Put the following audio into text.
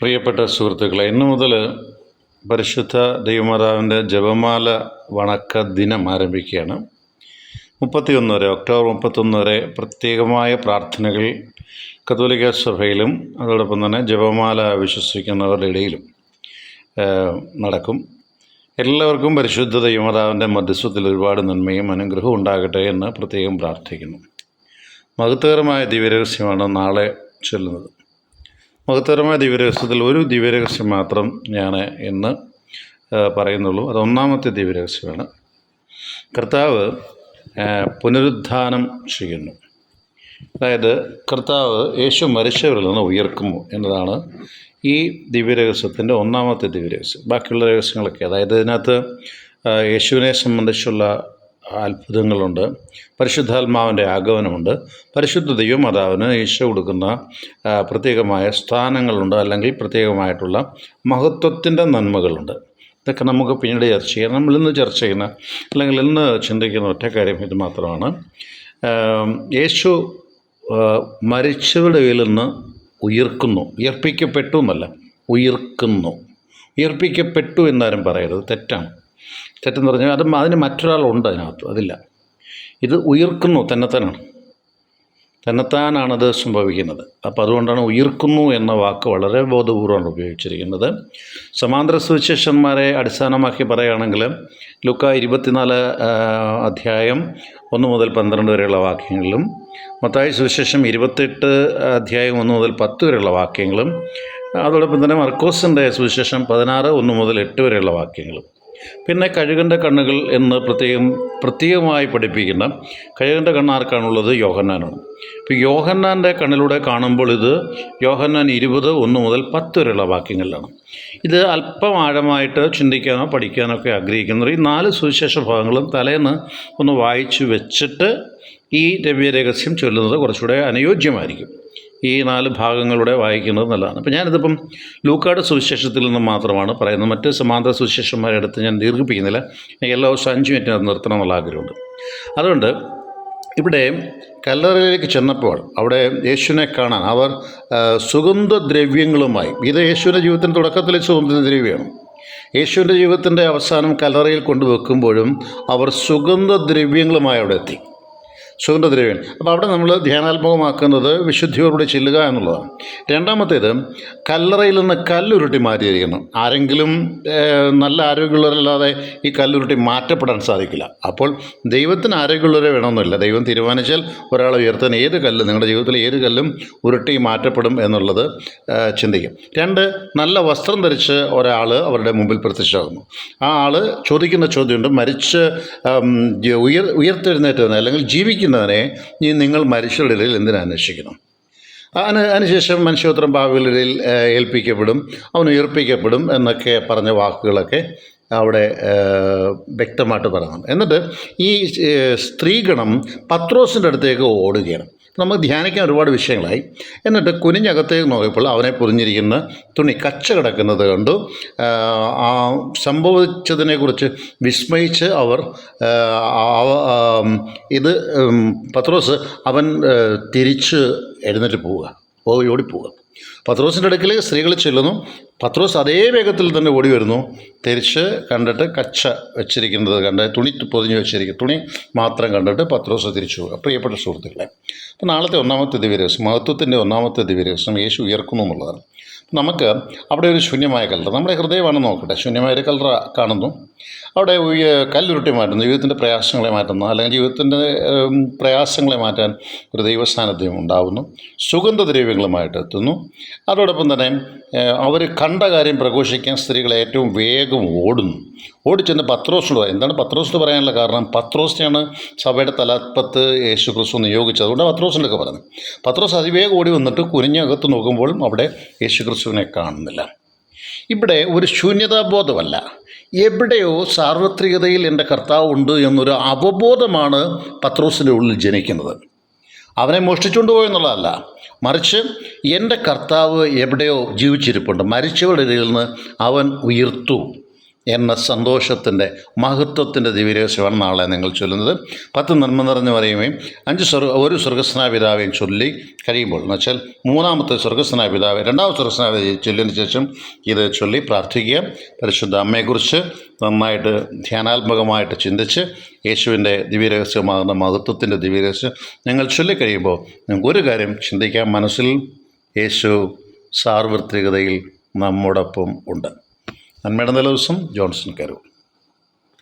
പ്രിയപ്പെട്ട സുഹൃത്തുക്കളെ ഇന്നു മുതൽ പരിശുദ്ധ ദൈവമാതാവിന്റെ ജപമാല വണക്ക ദിനം ആരംഭിക്കുകയാണ്. മുപ്പത്തിയൊന്ന് വരെ ഒക്ടോബർ മുപ്പത്തൊന്ന് വരെ പ്രത്യേകമായ പ്രാർത്ഥനകൾ കത്തോലിക്ക സഭയിലും അതോടൊപ്പം തന്നെ ജപമാല വിശ്വസിക്കുന്നവരുടെ ഇടയിലും നടക്കും. എല്ലാവർക്കും പരിശുദ്ധ ദൈവമാതാവിന്റെ മധ്യസ്ഥത്തിൽ ഒരുപാട് നന്മയും അനുഗ്രഹവും ഉണ്ടാകട്ടെ എന്ന് പ്രത്യേകം പ്രാർത്ഥിക്കുന്നു. മഹത്വകരമായ ദിവ്യരഹസ്യമാണ് നാളെ ചൊല്ലുന്നത്. മഹത്തരമായ ദിവ്യരഹസ്യത്തിൽ ഒരു ദിവ്യരഹസ്യം മാത്രം ഞാൻ ഇന്ന് പറയുന്നുള്ളൂ. അത് ഒന്നാമത്തെ ദിവ്യരഹസ്യമാണ്. കർത്താവ് പുനരുദ്ധാനം ചെയ്യുന്നു. അതായത് കർത്താവ് യേശു മരിച്ചവരിൽ നിന്ന് ഉയർക്കുമോ എന്നതാണ് ഈ ദിവ്യരഹസ്യത്തിന്റെ ഒന്നാമത്തെ ദിവ്യരഹസ്യം. ബാക്കിയുള്ള രഹസ്യങ്ങളൊക്കെ അതായത് ഇതിനകത്ത് യേശുവിനെ സംബന്ധിച്ചുള്ള അത്ഭുതങ്ങളുണ്ട്. പരിശുദ്ധാത്മാവിന്റെ ആഗമനമുണ്ട്. പരിശുദ്ധ ദൈവമാതാവിന് ഈശോ കൊടുക്കുന്ന പ്രത്യേകമായ സ്ഥാനങ്ങളുണ്ട് അല്ലെങ്കിൽ പ്രത്യേകമായിട്ടുള്ള മഹത്വത്തിന്റെ നന്മകളുണ്ട്. ഇതൊക്കെ നമുക്ക് പിന്നീട് ചർച്ച ചെയ്യാം. നമ്മൾ ഇന്ന് ചർച്ച ചെയ്യുന്ന അല്ലെങ്കിൽ ഇന്ന് ചിന്തിക്കുന്ന ഒറ്റ കാര്യം ഇത് മാത്രമാണ്. യേശു മരിച്ചവരുടെ കയ്യിൽ നിന്ന് ഉയർക്കുന്നു. ഉയർപ്പിക്കപ്പെട്ടു എന്നല്ല ഉയർക്കുന്നു. ഉയർപ്പിക്കപ്പെട്ടു എന്നാരും പറയരുത്. തെറ്റാണ്. തെറ്റെന്ന് പറഞ്ഞാൽ അത് അതിന് മറ്റൊരാളുണ്ട് അതിനകത്ത് അതില്ല. ഇത് ഉയർക്കുന്നു തന്നെത്താനാണ്. തന്നെത്താനാണത് സംഭവിക്കുന്നത്. അപ്പോൾ അതുകൊണ്ടാണ് ഉയർക്കുന്നു എന്ന വാക്ക് വളരെ ബോധപൂർവമാണ് ഉപയോഗിച്ചിരിക്കുന്നത്. സമാന്തര സുവിശേഷന്മാരെ അടിസ്ഥാനമാക്കി പറയുകയാണെങ്കിൽ ലുക്ക ഇരുപത്തിനാല് അധ്യായം ഒന്ന് മുതൽ പന്ത്രണ്ട് വരെയുള്ള വാക്യങ്ങളിലും മത്തായി സുവിശേഷം ഇരുപത്തെട്ട് അധ്യായം ഒന്ന് മുതൽ പത്ത് വരെയുള്ള വാക്യങ്ങളും അതോടൊപ്പം തന്നെ മർക്കോസിന്റെ സുവിശേഷം പതിനാറ് ഒന്ന് മുതൽ എട്ട് വരെയുള്ള വാക്യങ്ങളും. പിന്നെ കഴുകന്റെ കണ്ണുകൾ എന്ന് പ്രത്യേകം പ്രത്യേകമായി പഠിപ്പിക്കുന്ന കഴുകന്റെ കണ്ണാർക്കാണുള്ളത് യോഹന്നാനാണ്. ഇപ്പോൾ യോഹന്നാന്റെ കണ്ണിലൂടെ കാണുമ്പോൾ ഇത് യോഹന്നാൻ ഇരുപത് ഒന്ന് മുതൽ പത്ത് വരെയുള്ള വാക്യങ്ങളിലാണ്. ഇത് അല്പം ആഴമായിട്ട് ചിന്തിക്കാനോ പഠിക്കാനോ ഒക്കെ ആഗ്രഹിക്കുന്നവർ ഈ നാല് സുവിശേഷ ഭാഗങ്ങളും തലേന്ന് ഒന്ന് വായിച്ചു വെച്ചിട്ട് ഈ രവ്യരഹസ്യം ചൊല്ലുന്നത് കുറച്ചുകൂടെ അനുയോജ്യമായിരിക്കും. ഈ നാല് ഭാഗങ്ങളുടെ വായിക്കുന്നത് നല്ലതാണ്. അപ്പോൾ ഞാനിതിപ്പം ലൂക്കാട് സുവിശേഷത്തിൽ നിന്ന് മാത്രമാണ് പറയുന്നത്. മറ്റ് സമാന്തര സുവിശേഷന്മാരെ അടുത്ത് ഞാൻ ദീർഘിപ്പിക്കുന്നില്ല. എല്ലാ ദിവസവും അഞ്ച് മിനിറ്റ് അത് നിർത്തണം എന്നുള്ള ആഗ്രഹമുണ്ട്. അതുകൊണ്ട് ഇവിടെ കല്ലറയിലേക്ക് ചെന്നപ്പോൾ അവിടെ യേശുവിനെ കാണാൻ അവർ സുഗന്ധദ്രവ്യങ്ങളുമായി ഇത് യേശുവിന്റെ ജീവിതത്തിന്റെ തുടക്കത്തിലെ സുഗന്ധദ്രവ്യമാണ്. യേശുവിന്റെ ജീവിതത്തിന്റെ അവസാനം കല്ലറയിൽ കൊണ്ടുവെക്കുമ്പോഴും അവർ സുഗന്ധദ്രവ്യങ്ങളുമായി അവിടെ എത്തി. സുഗന്ധദ്രവ്യം. അപ്പോൾ അവിടെ നമ്മൾ ധ്യാനാത്മകമാക്കുന്നത് വിശുദ്ധിയോടുകൂടി ചെല്ലുക എന്നുള്ളതാണ്. രണ്ടാമത്തേത് കല്ലറയിൽ നിന്ന് കല്ലുരുട്ടി മാറ്റിയിരിക്കുന്നു. ആരെങ്കിലും നല്ല ആരോഗ്യമുള്ളവരല്ലാതെ ഈ കല്ലുരുട്ടി മാറ്റപ്പെടാൻ സാധിക്കില്ല. അപ്പോൾ ദൈവത്തിന് ആരോഗ്യമുള്ളവരെ വേണമെന്നില്ല. ദൈവം തീരുമാനിച്ചാൽ ഒരാളെ ഉയർത്താൻ ഏത് കല്ലും നിങ്ങളുടെ ജീവിതത്തിൽ ഏത് കല്ലും ഉരുട്ടി മാറ്റപ്പെടും എന്നുള്ളത് ചിന്തിക്കും. രണ്ട് നല്ല വസ്ത്രം ധരിച്ച് ഒരാൾ അവരുടെ മുമ്പിൽ പ്രത്യക്ഷമാകുന്നു. ആ ആൾ ചോദിക്കുന്ന ചോദ്യമുണ്ട്. മരിച്ച് ഉയർ ഉയർത്തെഴുന്നേറ്റ് അല്ലെങ്കിൽ ജീവിക്കുന്നവനെ ഈ നിങ്ങൾ മരിച്ചവരുടെ ഇടയിൽ എന്തിനാ അന്വേഷിക്കണം അതിന് അതിനുശേഷം മനുഷ്യോത്രം ഭാവികളിൽ ഏൽപ്പിക്കപ്പെടും അവൻ ഉയർപ്പിക്കപ്പെടും എന്നൊക്കെ പറഞ്ഞ വാക്കുകളൊക്കെ അവിടെ വ്യക്തമായിട്ട് പറയണം എന്നിട്ട് ഈ സ്ത്രീഗണം പത്രോസിന്റെ അടുത്തേക്ക് ഓടുകയാണ്. നമുക്ക് ധ്യാനിക്കാൻ ഒരുപാട് വിഷയങ്ങളായി. എന്നിട്ട് കുനിഞ്ഞകത്തേക്ക് നോക്കിയപ്പോൾ അവനെ പൊതിഞ്ഞിരിക്കുന്ന തുണി കച്ച കിടക്കുന്നത് കണ്ടു. ആ സംഭവിച്ചതിനെക്കുറിച്ച് വിസ്മയിച്ച് അവർ ഇത് പത്രോസ് അവൻ തിരിച്ച് എഴുന്നേറ്റ് പോവുക. ഓടി ഓടിപ്പോവുക പത്രോസിന്റെ അടുക്കൽ സ്ത്രീകൾ ചെല്ലുന്നു. പത്രോസ് അതേ വേഗത്തിൽ തന്നെ ഓടി വരുന്നു. തിരിച്ച് കണ്ടിട്ട് കച്ച വെച്ചിരിക്കുന്നത് കണ്ട് തുണി പൊതിഞ്ഞ് വെച്ചിരിക്കും തുണി മാത്രം കണ്ടിട്ട് പത്രോസ് തിരിച്ചു പ്രിയപ്പെട്ട സുഹൃത്തുക്കളെ അപ്പോൾ നാളത്തെ ഒന്നാമത്തെ ദിവ്യരഹസ്യം മഹത്വത്തിന്റെ ഒന്നാമത്തെ ദിവ്യരഹസ്യം യേശു ഉയർക്കുന്നു എന്നുള്ളതാണ്. നമുക്ക് അവിടെ ഒരു ശൂന്യമായ കല്ലറ നമ്മുടെ ഹൃദയമാണ് നോക്കട്ടെ ശൂന്യമായ ഒരു കല്ലറ കാണുന്നു. അവിടെ കല്ലുരുട്ടി മാറ്റുന്നു ജീവിതത്തിന്റെ പ്രയാസങ്ങളെ മാറ്റുന്നു അല്ലെങ്കിൽ ജീവിതത്തിന്റെ പ്രയാസങ്ങളെ മാറ്റാൻ ഒരു ദൈവസാന്നിധ്യം ഉണ്ടാവുന്നു സുഗന്ധദ്രവ്യങ്ങളുമായിട്ട് എത്തുന്നു. അതോടൊപ്പം തന്നെ അവർ കണ്ട കാര്യം പ്രഘോഷിക്കാൻ സ്ത്രീകളെ ഏറ്റവും വേഗം ഓടുന്നു. ഓടിച്ചെന്ന് പത്രോസിനോട്. എന്താണ് പത്രോസിന് പറയാനുള്ള കാരണം? പത്രോസിനെയാണ് സഭയുടെ തലപ്പത്ത് യേശു ക്രിസ്തു നിയോഗിച്ചത്. അതുകൊണ്ട് പത്രോസിനൊക്കെ പറഞ്ഞു പത്രോസ് അതിവേഗം ഓടി വന്നിട്ട് കുനിഞ്ഞകത്ത് നോക്കുമ്പോഴും അവിടെ യേശു ക്രിസ്തുവിനെ കാണുന്നില്ല. ഇവിടെ ഒരു ശൂന്യതാബോധമല്ല. എവിടെയോ സാർവത്രികതയിൽ എന്റെ കർത്താവ് ഉണ്ട് എന്നൊരു അവബോധമാണ് പത്രോസിന്റെ ഉള്ളിൽ ജനിക്കുന്നത്. അവനെ മോഷ്ടിച്ചുകൊണ്ട് പോയെന്നുള്ളതല്ല മറിച്ച് എന്റെ കർത്താവ് എവിടെയോ ജീവിച്ചിരിപ്പുണ്ട്. മരിച്ചവരുടെ ഇടയിൽ നിന്ന് അവൻ ഉയർത്തു. എന്ന സന്തോഷത്തിന്റെ മഹത്വത്തിന്റെ ദിവ്യരഹസ്യമാണ് നാളെ നിങ്ങൾ ചൊല്ലുന്നത്. പത്ത് നന്മ നിറഞ്ഞു പറയുകയും അഞ്ച് സ്വർഗ ഒരു സ്വർഗസ്നാപിതാവേയും ചൊല്ലി കഴിയുമ്പോൾ എന്ന് വെച്ചാൽ മൂന്നാമത്തെ സ്വർഗസ്നാപിതാവ് രണ്ടാമത്തെ സ്വർഗസ്നായ പിതാവെ ചൊല്ലിയതിന് ശേഷം ഇത് ചൊല്ലി പ്രാർത്ഥിക്കുക. പരിശുദ്ധ അമ്മയെക്കുറിച്ച് നന്നായിട്ട് ധ്യാനാത്മകമായിട്ട് ചിന്തിച്ച് യേശുവിന്റെ ദിവ്യരഹസ്യമാകുന്ന മഹത്വത്തിന്റെ ദിവ്യരഹസ്യം നിങ്ങൾ ചൊല്ലിക്കഴിയുമ്പോൾ നിങ്ങൾക്ക് ഒരു കാര്യം ചിന്തിക്കാം മനസ്സിൽ. യേശു സാർവത്രികതയിൽ നമ്മോടൊപ്പം ഉണ്ട്. നന്മയുടെ ദിവസം ജോൺസൺ കരു